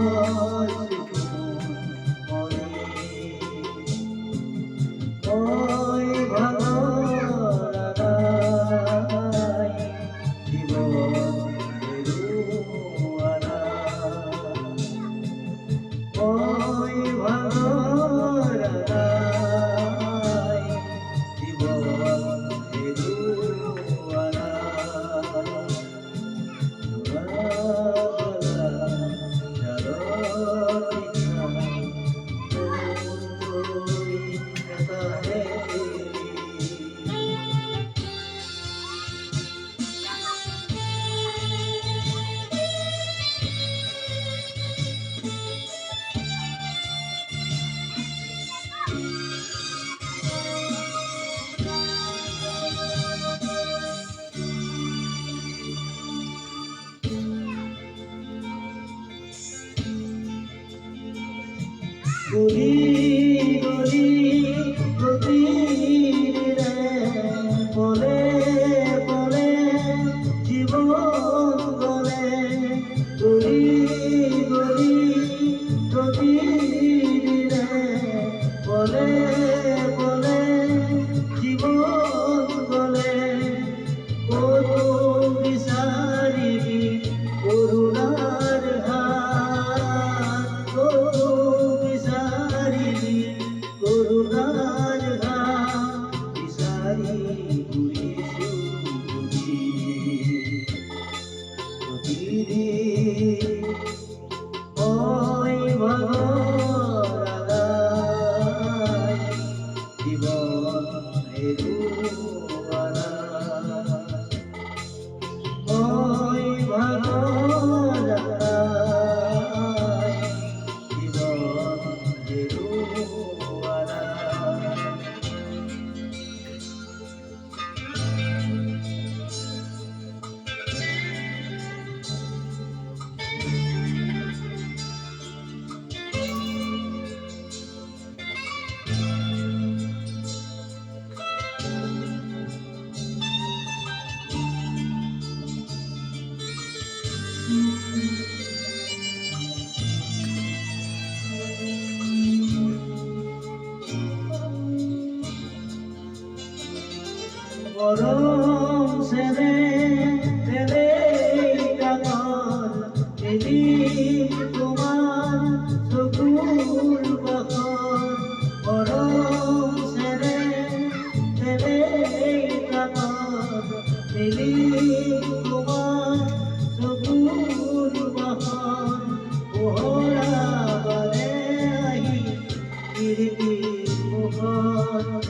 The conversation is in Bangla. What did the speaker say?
সুখৰ মনে glory. Por. প্ৰতিদিন ওই ভগৰা গরম সেরে তেলে কামর এলি তোমার চকুর পাখর গরম সেরে তেলে কামর এলি তোমার বারে আহি কীর্তি মুখর